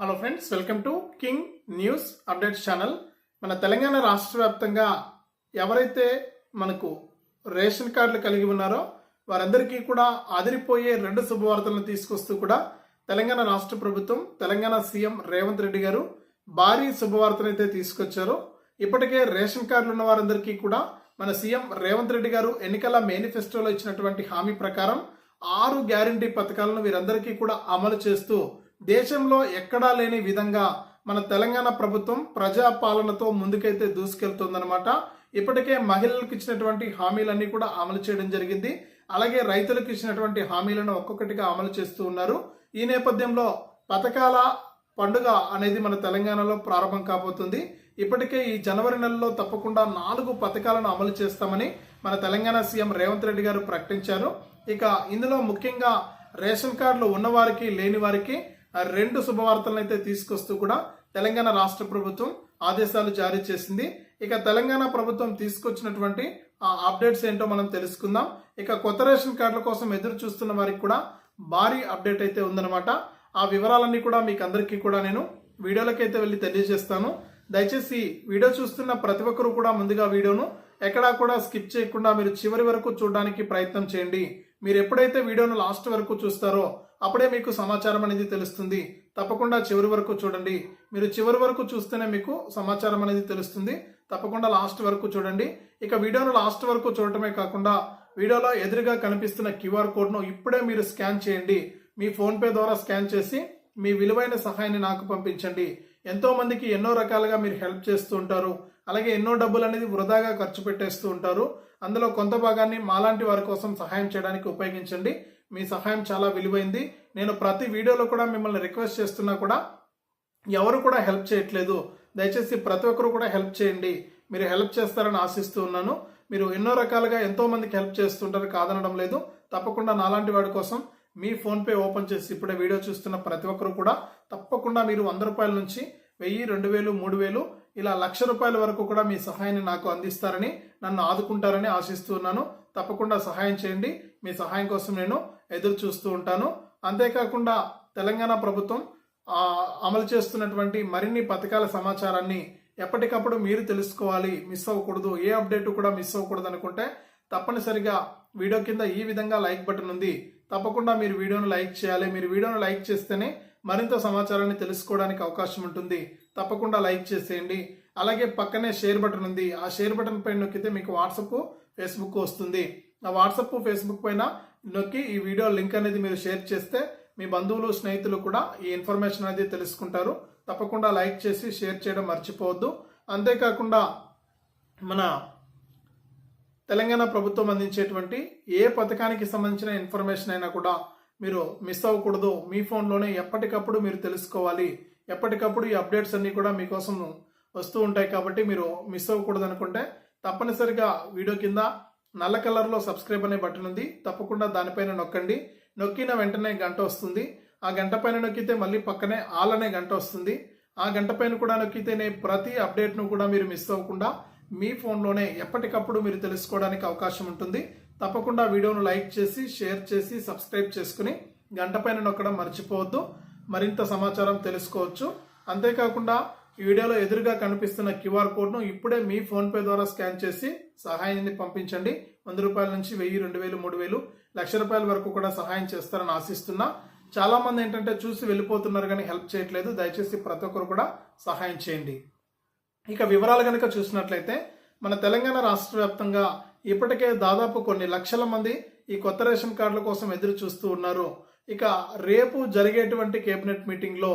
Hello friends welcome to King News updates channel మన తెలంగాణ రాష్ట్ర వ్యాప్తంగా ఎవరైతే మనకు రేషన్ కార్డులు కలిగి ఉన్నారో వారందరికీ కూడా అదిరిపోయే రెండు శుభవార్తలను తీసుకొస్తూ కూడా తెలంగాణ రాష్ట్ర ప్రభుత్వం తెలంగాణ సీఎం రేవంత్ రెడ్డి గారు భారీ శుభవార్తను అయితే తీసుకొచ్చారు. ఇప్పటికే రేషన్ కార్డులు ఉన్న వారందరికీ కూడా మన సీఎం రేవంత్ రెడ్డి గారు ఎన్నికల మేనిఫెస్టోలో ఇచ్చినటువంటి హామీ ప్రకారం ఆరు గ్యారంటీ పథకాలను వీరందరికీ కూడా అమలు చేస్తూ దేశంలో ఎక్కడా లేని విధంగా మన తెలంగాణ ప్రభుత్వం ప్రజా పాలనతో ముందుకైతే దూసుకెళ్తుందనమాట ఇప్పటికే మహిళలకు ఇచ్చినటువంటి హామీలన్నీ కూడా అమలు చేయడం జరిగింది. అలాగే రైతులకు ఇచ్చినటువంటి హామీలను ఒక్కొక్కటిగా అమలు చేస్తూ ఉన్నారు. ఈ నేపథ్యంలో పథకాల పండుగ అనేది మన తెలంగాణలో ప్రారంభం కాబోతుంది. ఇప్పటికే ఈ జనవరి నెలలో తప్పకుండా నాలుగు పథకాలను అమలు చేస్తామని మన తెలంగాణ సీఎం రేవంత్ రెడ్డి గారు ప్రకటించారు. ఇక ఇందులో ముఖ్యంగా రేషన్ కార్డులు ఉన్నవారికి లేని వారికి రెండు శుభవార్తలను అయితే తీసుకొస్తూ కూడా తెలంగాణ రాష్ట్ర ప్రభుత్వం ఆదేశాలు జారీ చేసింది. ఇక తెలంగాణ ప్రభుత్వం తీసుకొచ్చినటువంటి ఆ అప్డేట్స్ ఏంటో మనం తెలుసుకుందాం. ఇక కొత్త రేషన్ కార్డుల కోసం ఎదురు చూస్తున్న వారికి కూడా భారీ అప్డేట్ అయితే ఉందన్నమాట. ఆ వివరాలన్నీ కూడా మీకు అందరికీ కూడా నేను వీడియోలకైతే వెళ్ళి తెలియజేస్తాను. దయచేసి వీడియో చూస్తున్న ప్రతి ఒక్కరు కూడా ముందుగా వీడియోను ఎక్కడా కూడా స్కిప్ చేయకుండా మీరు చివరి వరకు చూడడానికి ప్రయత్నం చేయండి. మీరు ఎప్పుడైతే వీడియోను లాస్ట్ వరకు చూస్తారో అప్పుడే మీకు సమాచారం అనేది తెలుస్తుంది. తప్పకుండా చివరి వరకు చూడండి. మీరు చివరి వరకు చూస్తేనే మీకు సమాచారం అనేది తెలుస్తుంది. తప్పకుండా లాస్ట్ వరకు చూడండి. ఇక వీడియోను లాస్ట్ వరకు చూడటమే కాకుండా వీడియోలో ఎదురుగా కనిపిస్తున్న క్యూఆర్ కోడ్ను ఇప్పుడే మీరు స్కాన్ చేయండి. మీ ఫోన్పే ద్వారా స్కాన్ చేసి మీ విలువైన సహాయాన్ని నాకు పంపించండి. ఎంతో మందికి ఎన్నో రకాలుగా మీరు హెల్ప్ చేస్తూ ఉంటారు. అలాగే ఎన్నో డబ్బులు అనేది వృధాగా ఖర్చు పెట్టేస్తూ ఉంటారు. అందులో కొంత భాగాన్ని మాలాంటి వారి కోసం సహాయం చేయడానికి ఉపయోగించండి. మీ సహాయం చాలా విలువైంది. నేను ప్రతి వీడియోలో కూడా మిమ్మల్ని రిక్వెస్ట్ చేస్తున్నా కూడా ఎవరు కూడా హెల్ప్ చేయట్లేదు. దయచేసి ప్రతి ఒక్కరు కూడా హెల్ప్ చేయండి. మీరు హెల్ప్ చేస్తారని ఆశిస్తూ ఉన్నాను. మీరు ఎన్నో రకాలుగా ఎంతో మందికి హెల్ప్ చేస్తుంటారు కాదనడం లేదు. తప్పకుండా నాలాంటి వాడి కోసం మీ ఫోన్పే ఓపెన్ చేసి ఇప్పుడే వీడియో చూస్తున్న ప్రతి ఒక్కరు కూడా తప్పకుండా మీరు వంద రూపాయల నుంచి వెయ్యి రెండు వేలు మూడు వేలు ఇలా లక్ష రూపాయల వరకు కూడా మీ సహాయాన్ని నాకు అందిస్తారని నన్ను ఆదుకుంటారని ఆశిస్తూ ఉన్నాను. తప్పకుండా సహాయం చేయండి. మీ సహాయం కోసం నేను ఎదురు చూస్తూ ఉంటాను. అంతేకాకుండా తెలంగాణ ప్రభుత్వం అమలు చేస్తున్నటువంటి మరిన్ని పథకాల సమాచారాన్ని ఎప్పటికప్పుడు మీరు తెలుసుకోవాలి. మిస్ అవ్వకూడదు. ఏ అప్డేట్ కూడా మిస్ అవ్వకూడదు అనుకుంటే తప్పనిసరిగా వీడియో కింద ఈ విధంగా లైక్ బటన్ ఉంది. తప్పకుండా మీరు వీడియోను లైక్ చేయాలి. మీరు వీడియోను లైక్ చేస్తేనే మరింత సమాచారాన్ని తెలుసుకోవడానికి అవకాశం ఉంటుంది. తప్పకుండా లైక్ చేసేయండి. అలాగే పక్కనే షేర్ బటన్ ఉంది. ఆ షేర్ బటన్ పైన నొక్కితే మీకు వాట్సప్ ఫేస్బుక్ వస్తుంది. నా వాట్సప్ ఫేస్బుక్ పైన నొక్కి ఈ వీడియో లింక్ అనేది మీరు షేర్ చేస్తే మీ బంధువులు స్నేహితులు కూడా ఈ ఇన్ఫర్మేషన్ అనేది తెలుసుకుంటారు. తప్పకుండా లైక్ చేసి షేర్ చేయడం మర్చిపోవద్దు. అంతేకాకుండా మన తెలంగాణ ప్రభుత్వం అందించేటువంటి ఏ పథకానికి సంబంధించిన ఇన్ఫర్మేషన్ అయినా కూడా మీరు మిస్ అవ్వకూడదు. మీ ఫోన్లోనే ఎప్పటికప్పుడు మీరు తెలుసుకోవాలి. ఎప్పటికప్పుడు ఈ అప్డేట్స్ అన్నీ కూడా మీకోసం వస్తూ ఉంటాయి కాబట్టి మీరు మిస్ అవ్వకూడదు అనుకుంటే తప్పనిసరిగా వీడియో కింద నల్ల కలర్లో సబ్స్క్రైబ్ అనే బటన్ ఉంది. తప్పకుండా దానిపైన నొక్కండి. నొక్కిన వెంటనే గంట వస్తుంది. ఆ గంట పైన నొక్కితే మళ్ళీ పక్కనే ఆల్ అనే గంట వస్తుంది. ఆ గంట పైన కూడా నొక్కితేనే ప్రతి అప్డేట్ను కూడా మీరు మిస్ అవ్వకుండా మీ ఫోన్లోనే ఎప్పటికప్పుడు మీరు తెలుసుకోవడానికి అవకాశం ఉంటుంది. తప్పకుండా వీడియోను లైక్ చేసి షేర్ చేసి సబ్స్క్రైబ్ చేసుకుని గంట పైన నొక్కడం మర్చిపోవద్దు. మరింత సమాచారం తెలుసుకోవచ్చు. అంతేకాకుండా ఈ వీడియోలో ఎదురుగా కనిపిస్తున్న క్యూఆర్ కోడ్ను ఇప్పుడే మీ ఫోన్పే ద్వారా స్కాన్ చేసి సహాయాన్ని పంపించండి. వంద రూపాయల నుంచి వెయ్యి రెండు వేలు మూడు వేలు లక్ష రూపాయల వరకు కూడా సహాయం చేస్తారని ఆశిస్తున్నా. చాలా మంది ఏంటంటే చూసి వెళ్ళిపోతున్నారు కానీ హెల్ప్ చేయట్లేదు. దయచేసి ప్రతి ఒక్కరు కూడా సహాయం చేయండి. ఇక వివరాలు కనుక చూసినట్లయితే మన తెలంగాణ రాష్ట్ర వ్యాప్తంగా ఇప్పటికే దాదాపు కొన్ని లక్షల మంది ఈ కొత్త రేషన్ కార్డుల కోసం ఎదురు చూస్తూ ఉన్నారు. ఇక రేపు జరిగేటువంటి కేబినెట్ మీటింగ్లో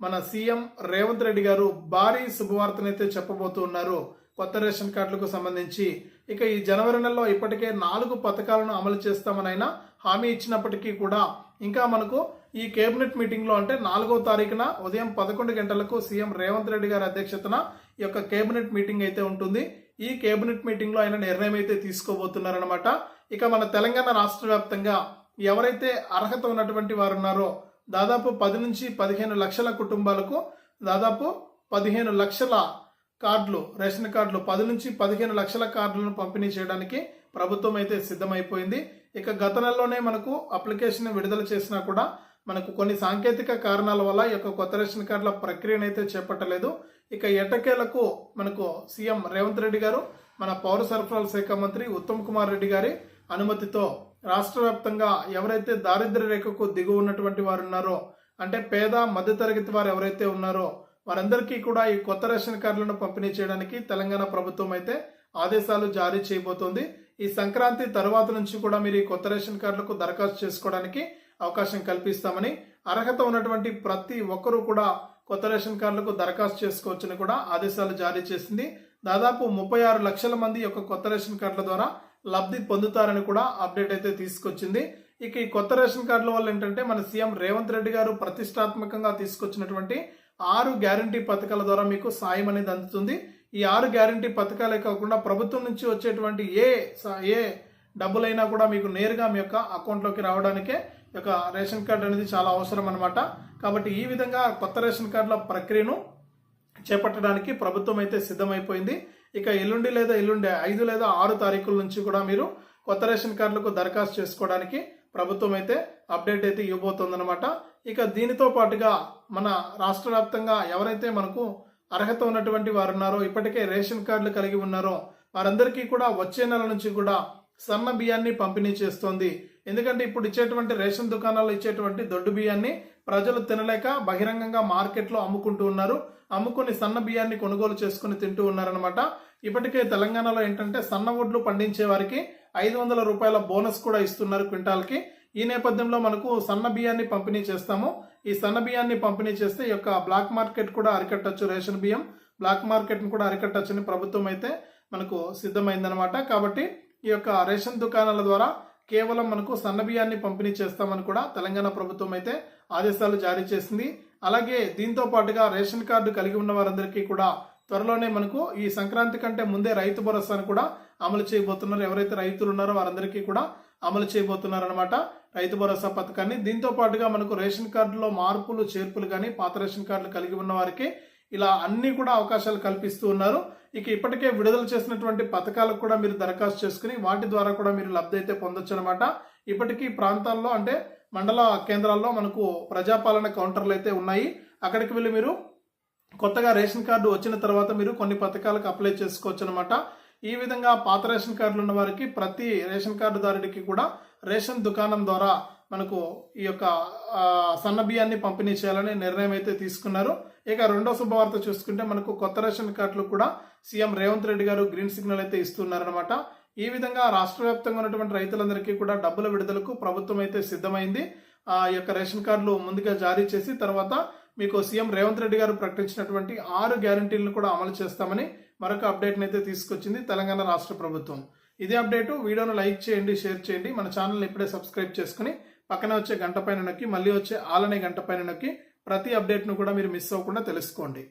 మన సీఎం రేవంత్ రెడ్డి గారు భారీ శుభవార్తనైతే చెప్పబోతూ ఉన్నారు. కొత్త రేషన్ కార్డులకు సంబంధించి. ఇక ఈ జనవరి నెలలో ఇప్పటికే నాలుగు పథకాలను అమలు చేస్తామని ఆయన హామీ ఇచ్చినప్పటికీ కూడా ఇంకా మనకు ఈ కేబినెట్ మీటింగ్లో అంటే నాలుగో తారీఖున ఉదయం పదకొండు గంటలకు సీఎం రేవంత్ రెడ్డి గారి అధ్యక్షతన ఈ యొక్క కేబినెట్ మీటింగ్ అయితే ఉంటుంది. ఈ కేబినెట్ మీటింగ్లో ఆయన నిర్ణయం అయితే తీసుకోబోతున్నారనమాట ఇక మన తెలంగాణ రాష్ట్ర వ్యాప్తంగా ఎవరైతే అర్హత ఉన్నటువంటి వారు ఉన్నారో దాదాపు పది నుంచి పదిహేను లక్షల కుటుంబాలకు దాదాపు పదిహేను లక్షల కార్డులు రేషన్ కార్డులు పది నుంచి పదిహేను లక్షల కార్డులను పంపిణీ చేయడానికి ప్రభుత్వం అయితే సిద్ధమైపోయింది. ఇక గత నెలలోనే మనకు అప్లికేషన్ విడుదల చేసినా కూడా మనకు కొన్ని సాంకేతిక కారణాల వల్ల ఈ యొక్క కొత్త రేషన్ కార్డుల ప్రక్రియను అయితే చేపట్టలేదు. ఇక ఎటకేలకు మనకు సీఎం రేవంత్ రెడ్డి గారు మన పౌర సరఫరాల శాఖ మంత్రి ఉత్తమ్ కుమార్ రెడ్డి గారి అనుమతితో రాష్ట్ర వ్యాప్తంగా ఎవరైతే దారిద్ర్య రేఖకు దిగువ ఉన్నటువంటి వారు ఉన్నారో అంటే పేద మధ్యతరగతి వారు ఎవరైతే ఉన్నారో వారందరికీ కూడా ఈ కొత్త రేషన్ కార్డులను పంపిణీ చేయడానికి తెలంగాణ ప్రభుత్వం అయితే ఆదేశాలు జారీ చేయబోతోంది. ఈ సంక్రాంతి తర్వాత నుంచి కూడా మీరు ఈ కొత్త రేషన్ కార్డులకు దరఖాస్తు చేసుకోవడానికి అవకాశం కల్పిస్తామని అర్హత ఉన్నటువంటి ప్రతి ఒక్కరూ కూడా కొత్త రేషన్ కార్డులకు దరఖాస్తు చేసుకోవచ్చని కూడా ఆదేశాలు జారీ చేసింది. దాదాపు ముప్పై ఆరు లక్షల మంది యొక్క కొత్త రేషన్ కార్డుల ద్వారా లబ్ధి పొందుతారని కూడా అప్డేట్ అయితే తీసుకొచ్చింది. ఇక ఈ కొత్త రేషన్ కార్డుల వల్ల ఏంటంటే మన సీఎం రేవంత్ రెడ్డి గారు ప్రతిష్టాత్మకంగా తీసుకొచ్చినటువంటి ఆరు గ్యారంటీ పథకాల ద్వారా మీకు సాయం అనేది అందుతుంది. ఈ ఆరు గ్యారంటీ పథకాలే కాకుండా ప్రభుత్వం నుంచి వచ్చేటువంటి ఏ స- ఏ డబ్బులైనా కూడా మీకు నేరుగా మీ యొక్క అకౌంట్లోకి రావడానికే యొక్క రేషన్ కార్డు అనేది చాలా అవసరం అనమాట కాబట్టి ఈ విధంగా కొత్త రేషన్ కార్డుల ప్రక్రియను చేపట్టడానికి ప్రభుత్వం అయితే సిద్ధమైపోయింది. ఇక ఎల్లుండి లేదా ఎల్లుండి ఐదు లేదా ఆరు తారీఖుల నుంచి కూడా మీరు కొత్త రేషన్ కార్డులకు దరఖాస్తు చేసుకోవడానికి ప్రభుత్వం అయితే అప్డేట్ అయితే ఇవ్వబోతోందనమాట ఇక దీనితో పాటుగా మన రాష్ట్ర వ్యాప్తంగా ఎవరైతే మనకు అర్హత ఉన్నటువంటి వారు ఉన్నారో ఇప్పటికే రేషన్ కార్డులు కలిగి ఉన్నారో వారందరికీ కూడా వచ్చే నెల నుంచి కూడా సన్న బియ్యాన్ని పంపిణీ చేస్తోంది ఎందుకంటే ఇప్పుడు ఇచ్చేటువంటి రేషన్ దుకాణాల్లో ఇచ్చేటువంటి దొడ్డు బియ్యాన్ని ప్రజలు తినలేక బహిరంగంగా మార్కెట్లో అమ్ముకుంటూ ఉన్నారు. అమ్ముకుని సన్న బియ్యాన్ని కొనుగోలు చేసుకుని తింటూ ఉన్నారనమాట ఇప్పటికే తెలంగాణలో ఏంటంటే సన్న వడ్లు పండించే వారికి ఐదు వందల రూపాయల బోనస్ కూడా ఇస్తున్నారు క్వింటాల్కి. ఈ నేపథ్యంలో మనకు సన్న బియ్యాన్ని పంపిణీ చేస్తాము. ఈ సన్న బియ్యాన్ని పంపిణీ చేస్తే ఈ యొక్క బ్లాక్ మార్కెట్ కూడా అరికట్టచ్చు రేషన్ బియ్యం. బ్లాక్ మార్కెట్ను కూడా అరికట్టచ్చని ప్రభుత్వం అయితే మనకు సిద్ధమైందనమాట కాబట్టి ఈ యొక్క రేషన్ దుకాణాల ద్వారా కేవలం మనకు సన్నబియ్యాన్ని పంపిణీ చేస్తామని కూడా తెలంగాణ ప్రభుత్వం అయితే ఆదేశాలు జారీ చేసింది. అలాగే దీంతో పాటుగా రేషన్ కార్డు కలిగి ఉన్న వారందరికీ కూడా త్వరలోనే మనకు ఈ సంక్రాంతి కంటే ముందే రైతు భరోసాను కూడా అమలు చేయబోతున్నారు. ఎవరైతే రైతులు ఉన్నారో వారందరికీ కూడా అమలు చేయబోతున్నారు అనమాట రైతు భరోసా పథకాన్ని. దీంతో పాటుగా మనకు రేషన్ కార్డులో మార్పులు చేర్పులు కానీ పాత రేషన్ కార్డులు కలిగి ఉన్న వారికి ఇలా అన్ని కూడా అవకాశాలు కల్పిస్తూ ఉన్నారు. ఇక ఇప్పటికే విడుదల చేసినటువంటి పథకాలకు కూడా మీరు దరఖాస్తు చేసుకుని వాటి ద్వారా కూడా మీరు లబ్ధి అయితే పొందొచ్చు అనమాట ఇప్పటికీ ప్రాంతాల్లో అంటే మండల కేంద్రాల్లో మనకు ప్రజాపాలన కౌంటర్లు అయితే ఉన్నాయి. అక్కడికి వెళ్ళి మీరు కొత్తగా రేషన్ కార్డు వచ్చిన తర్వాత మీరు కొన్ని పథకాలకు అప్లై చేసుకోవచ్చు అనమాట ఈ విధంగా పాత రేషన్ కార్డులు ఉన్న వారికి ప్రతి రేషన్ కార్డుదారుడికి కూడా రేషన్ దుకాణం ద్వారా మనకు ఈ యొక్క సన్న బియ్యాన్ని పంపిణీ చేయాలని నిర్ణయం అయితే తీసుకున్నారు. ఇక రెండో శుభవార్త చూసుకుంటే మనకు కొత్త రేషన్ కార్డులు కూడా సీఎం రేవంత్ రెడ్డి గారు గ్రీన్ సిగ్నల్ అయితే ఇస్తున్నారనమాట ఈ విధంగా రాష్ట్ర వ్యాప్తంగా ఉన్నటువంటి రైతులందరికీ కూడా డబ్బుల విడుదలకు ప్రభుత్వం అయితే సిద్ధమైంది. ఆ యొక్క రేషన్ కార్డులు ముందుగా జారీ చేసి తర్వాత మీకు సీఎం రేవంత్ రెడ్డి గారు ప్రకటించినటువంటి ఆరు గ్యారంటీలను కూడా అమలు చేస్తామని మరొక అప్డేట్ని అయితే తీసుకొచ్చింది తెలంగాణ రాష్ట్ర ప్రభుత్వం. ఇదే అప్డేటు వీడియోను లైక్ చేయండి షేర్ చేయండి. మన ఛానల్ ఇప్పుడే సబ్స్క్రైబ్ చేసుకుని పక్కన వచ్చే గంట పైన నొక్కి మళ్ళీ వచ్చే ఆలనే గంట పైన నొక్కి ప్రతి అప్డేట్ను కూడా మీరు మిస్ అవ్వకుండా తెలుసుకోండి.